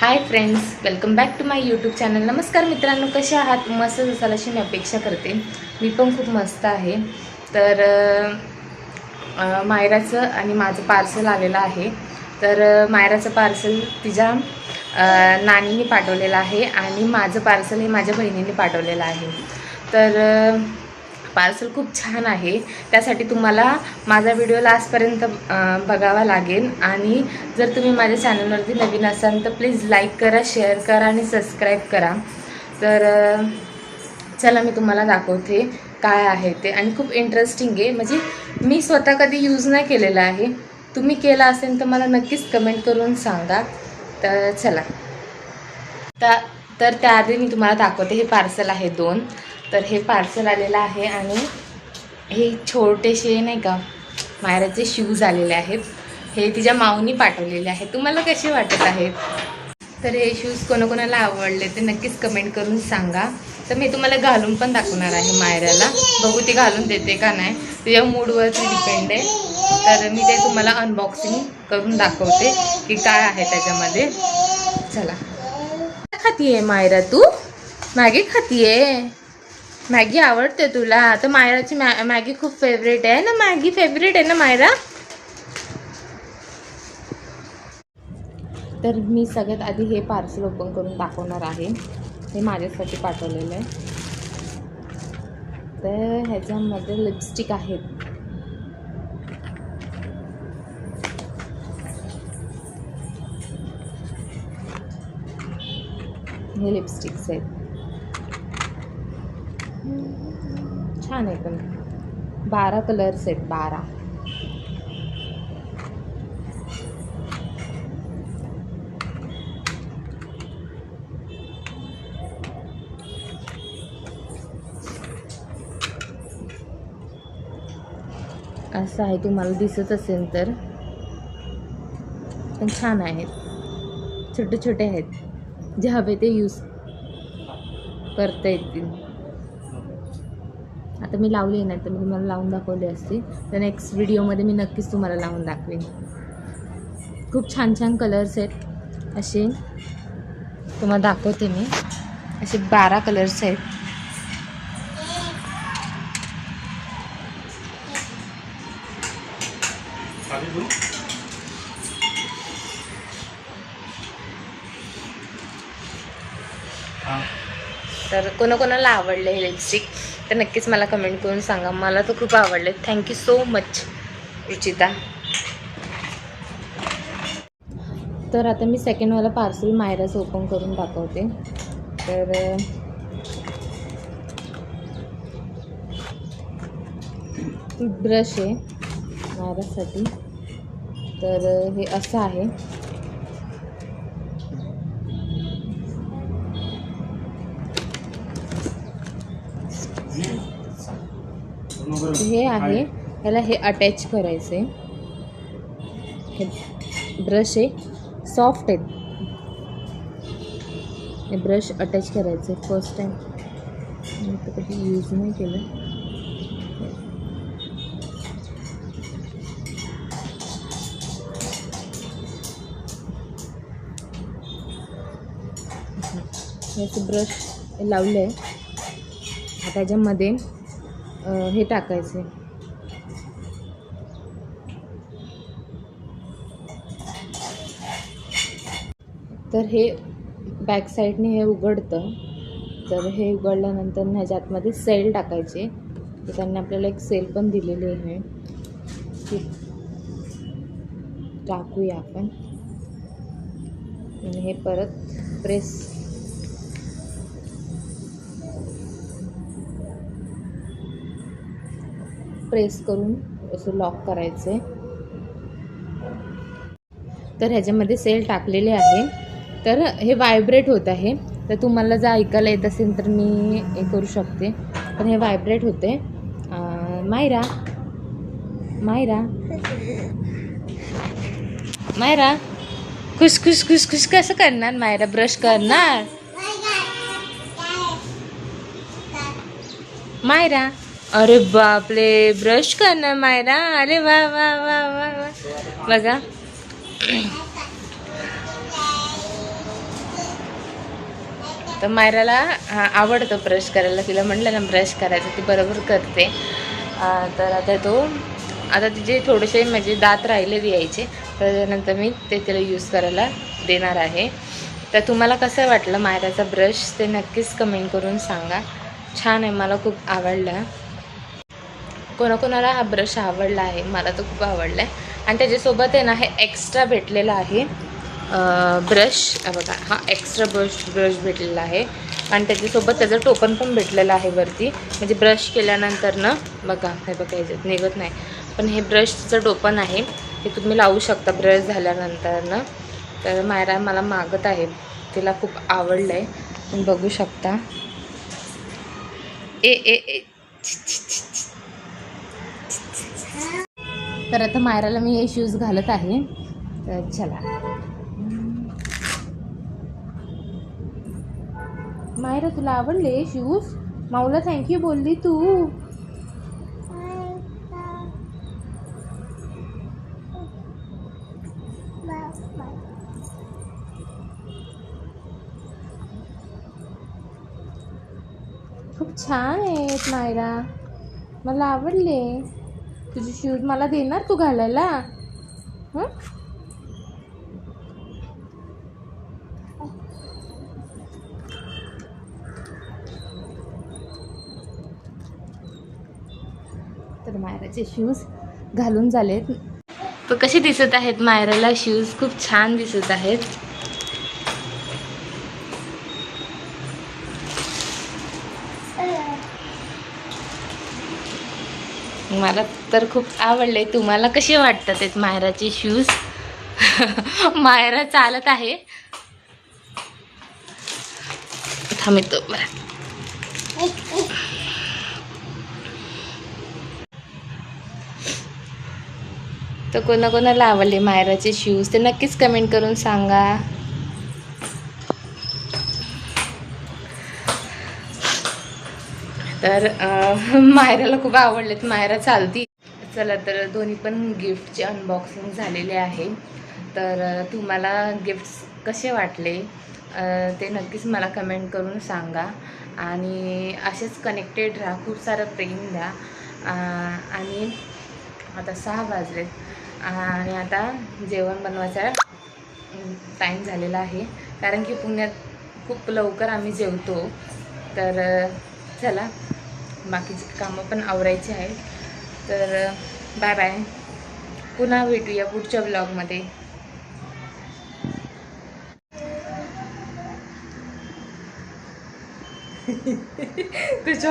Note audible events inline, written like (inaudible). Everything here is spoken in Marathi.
Hi friends welcome back to my YouTube channel नमस्कार मित्रांनो कसे आहात? मस्त असाल अशी मी अपेक्षा करते. मी पण खूप मस्त आहे. तर मायराचं आणि माझं पार्सल आलेलं आहे. तर मायराचं पार्सल तिच्या नानीने पाठवलेलं आहे आणि माझं पार्सल हे माझ्या बहिणीने पाठवलेलं आहे. तर पार्सल खूप छान आहे. त्यासाठी तुम्हाला माझा व्हिडिओ लास्टपर्यंत बघावा लागेल. आणि जर तुम्ही माझ्या चॅनलवरती नवीन असाल तर प्लीज लाईक करा शेअर करा आणि सबस्क्राईब करा. तर चला मी तुम्हाला दाखवते काय आहे ते. आणि खूप इंटरेस्टिंग आहे. म्हणजे मी स्वतः कधी यूज नाही केलेला आहे. तुम्ही केला असेल तर मला नक्कीच कमेंट करून सांगा. तर चला. तर त्याआधी मी तुम्हाला दाखवते. हे पार्सल आहे दोन. तर हे पार्सल आलेलं आहे आणि हे छोटेसे नाही का मायराचे शूज आलेले आहेत. हे तिच्या माऊनी पाठवलेले आहेत. तुम्हाला कसे वाटत आहेत? तर हे शूज कोणाकोणाला आवडले ते नक्कीच कमेंट करून सांगा. तर मी तुम्हाला घालून पण दाखवणार आहे मायराला. बघू ती घालून देते का नाही. तुझ्या मूडवरती डिपेंड आहे. तर मी ते तुम्हाला अनबॉक्सिंग करून दाखवते की काय आहे त्याच्यामध्ये. चला. खातीये मायरा तू? मॅगी खातीये? मॅगी आवडते तुला? तर मायराची मॅ मॅगी खूप फेवरेट आहे ना मॅगी? फेवरेट आहे ना मायरा? तर मी सगळ्यात आधी हे पार्सल ओपन करून दाखवणार आहे. हे माझ्यासाठी पाठवलेलं आहे. तर ह्याच्यामध्ये लिपस्टिक आहेत. हे लिपस्टिक्स आहेत. छान आहे पण. बारा कलर्स आहेत बारा. असं आहे तुम्हाला दिसत असेल तर. पण छान आहेत. छोटे छोटे आहेत. जे हवे ते यूज करता येतील. आता मी लावली नाही तर मी तुम्हाला लावून दाखवली असते. तर नेक्स्ट व्हिडिओमध्ये मी नक्कीच तुम्हाला लावून दाखवेन. खूप छान छान कलर्स आहेत असे. तुम्हाला दाखवते मी. असे बारा कलर्स आहेत. तर कोणाकोणाला आवडले हे लिपस्टिक तर नक्कीच मला कमेंट करून सांगा. मला तो खूप आवडले. Thank you so much Ruchita. तर आता मी सेकंडवाला पार्सल मायराचं ओपन करून दाखवते. तर ब्रश आहे मायरासाठी तर हे असं आहे. हे आहे. याला हे अटॅच करायचं आहे हे ब्रश आहे. सॉफ्ट आहेत हे ब्रश अटॅच करायचं आहे फर्स्ट टाईम मी तर कधी यूज नाही केलं. हे ब्रश लावलं आहे आता त्याच्यामध्ये हे टाकायचे. तर हे बॅक साईडने हे उघडतं. तर हे उघडल्यानंतर ह्याच्या आतमध्ये सेल टाकायचे. तर त्यांनी आपल्याला एक सेल पण दिलेली आहे. ती टाकूया आपण. आणि हे परत प्रेस प्रेस करून असं लॉक करायचं आहे तर ह्याच्यामध्ये सेल टाकलेले आहे. तर हे व्हायब्रेट होत आहे. तर तुम्हाला जर ऐकायला येत असेल तर मी हे करू शकते. पण हे व्हायब्रेट होते मायरा. मायरा. मायरा. खुश खुश खुश खुश कसं करणार? मायरा ब्रश करणार? मायरा. अरे बापले ब्रश करणार मायरा. अरे वा वा वा वा वा. बघा. तर मायराला आ, आवडतं ब्रश करायला. तिला म्हटलं ना ब्रश करायचं ती बरोबर करते. तर आता तो आता तिचे थोडेसे म्हणजे दात राहिले यायचे. त्याच्यानंतर मी ते तिला यूज करायला देणार आहे. तर तुम्हाला कसं वाटलं मायराचा ब्रश ते नक्कीच कमेंट करून सांगा. छान आहे मला खूप आवडला. कोणाकोणाला हा ब्रश आवडला आहे? मला तर खूप आवडला आहे आणि त्याच्यासोबत आहे ना हे एक्स्ट्रा भेटलेलं आहे. ब्रश बघा हा एक्स्ट्रा ब्रश ब्रश भेटलेला आहे. आणि त्याच्यासोबत त्याचं टोपन पण भेटलेलं आहे वरती. म्हणजे ब्रश केल्यानंतर ना बघा हे बघा याच्यात निघत नाही. पण हे ब्रशचं टोपन आहे. ते तुम्ही लावू शकता ब्रश झाल्यानंतर ना. तर मायरा मला मागत आहे. तिला खूप आवडलं आहे तुम्ही बघू शकता. ए ए ए. तर आता मायराला मी हे शूज घालत आहे. तर चला. मायरा तुला आवडले शूज माऊला थँक्यू बोलली तू. खूप छान आहेत मायरा. मला आवडले. तुझे शूज मला देणार तू घालायला. हं? तर मायराचे शूज घालून झालेत. कसे दिसत आहेत मायराला? शूज खूप छान दिसत आहेत. मला तर खूप आवडले तुम्हाला कसे वाटतात आहेत मायराचे शूज (laughs) मायरा चालत आहे. थांबतो बरं. तर कोणाकोणाला आवडले मायराचे शूज ते नक्कीच कमेंट करून सांगा. तर मायराला खूप आवडलेत. मायरा चालती. चला तर दोन्ही पण गिफ्टचे अनबॉक्सिंग झालेले आहे. तर तुम्हाला गिफ्ट्स कसे वाटले? ते नक्कीच मला कमेंट करून सांगा. आणि असेच कनेक्टेड राहा. खूप सारं प्रेम द्या. आणि आता सहा वाजले. आणि आता जेवण बनवायचा टाईम झालेला आहे. कारण की पुण्यात खूप लवकर आम्ही जेवतो. तर चला. बाकीची कामं पण आवरायची आहेत. तर बाय बाय. पुन्हा भेटूया पुढच्या ब्लॉगमध्ये (laughs) तुझ्या